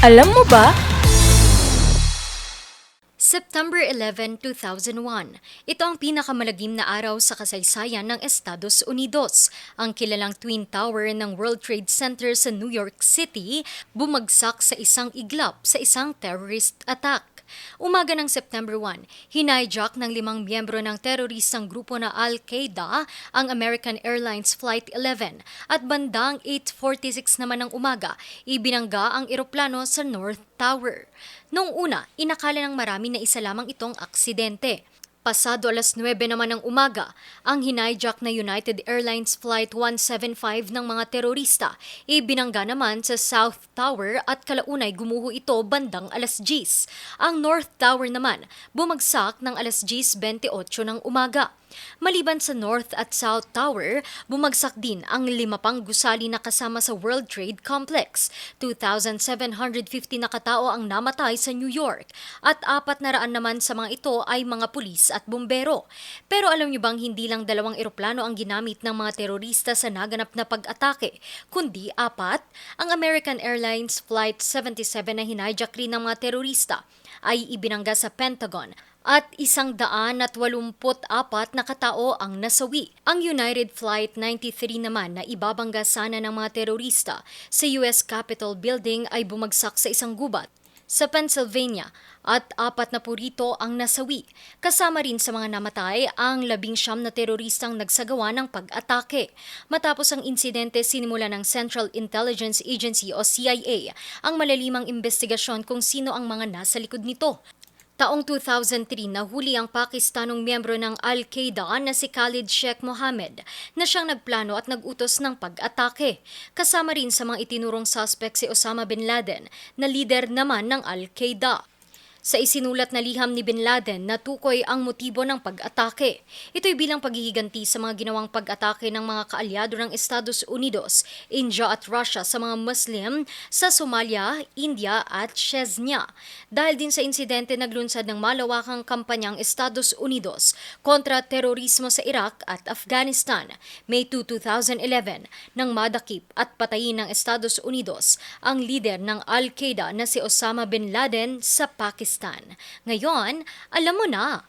Alam mo ba? September 11, 2001. Ito ang pinakamalagim na araw sa kasaysayan ng Estados Unidos. Ang kilalang Twin Tower ng World Trade Center sa New York City bumagsak sa isang iglap sa isang terrorist attack. Umaga ng September 1, hinayjack ng limang miyembro ng teroristang grupo na Al-Qaeda ang American Airlines Flight 11 at bandang 8.46 naman ng umaga, ibinangga ang eroplano sa North Tower. Noong una, inakala ng marami na isa lamang itong aksidente. Pasado alas 9 naman ng umaga, ang hinayjack na United Airlines Flight 175 ng mga terorista ibinangga naman sa South Tower at kalaunay gumuho ito bandang alas 10. Ang North Tower naman bumagsak ng alas 10.28 ng umaga. Maliban sa North at South Tower, bumagsak din ang lima pang gusali na kasama sa World Trade Complex. 2,750 na katao ang namatay sa New York at apat na raan naman sa mga ito ay mga pulis at bumbero. Pero alam niyo bang hindi lang dalawang eroplano ang ginamit ng mga terorista sa naganap na pag-atake, kundi apat? Ang American Airlines Flight 77 na hinayjack rin ng mga terorista ay ibinangga sa Pentagon at isang daan at walumput apat na katao ang nasawi. Ang United Flight 93 naman na ibabangga sana ng mga terorista sa US Capitol Building ay bumagsak sa isang gubat sa Pennsylvania at apat na purito ang nasawi. Kasama rin sa mga namatay ang labing siyam na teroristang nagsagawa ng pag-atake. Matapos ang insidente, sinimula ng Central Intelligence Agency o CIA ang malalimang investigasyon kung sino ang mga nasa likod nito. Taong 2003, nahuli ang Pakistanong miyembro ng Al-Qaeda na si Khalid Sheikh Mohammed na siyang nagplano at nagutos ng pag-atake. Kasama rin sa mga itinurong suspect si Osama Bin Laden na leader naman ng Al-Qaeda. Sa isinulat na liham ni Bin Laden, natukoy ang motibo ng pag-atake. Ito'y bilang paghihiganti sa mga ginawang pag-atake ng mga kaalyado ng Estados Unidos, India at Russia sa mga Muslim sa Somalia, India at Chechnya. Dahil din sa insidente naglunsad ng malawakang kampanyang Estados Unidos kontra terorismo sa Iraq at Afghanistan. May 2, 2011 nang madakip at patayin ng Estados Unidos ang lider ng Al-Qaeda na si Osama Bin Laden sa Pakistan. Ngayon, alam mo na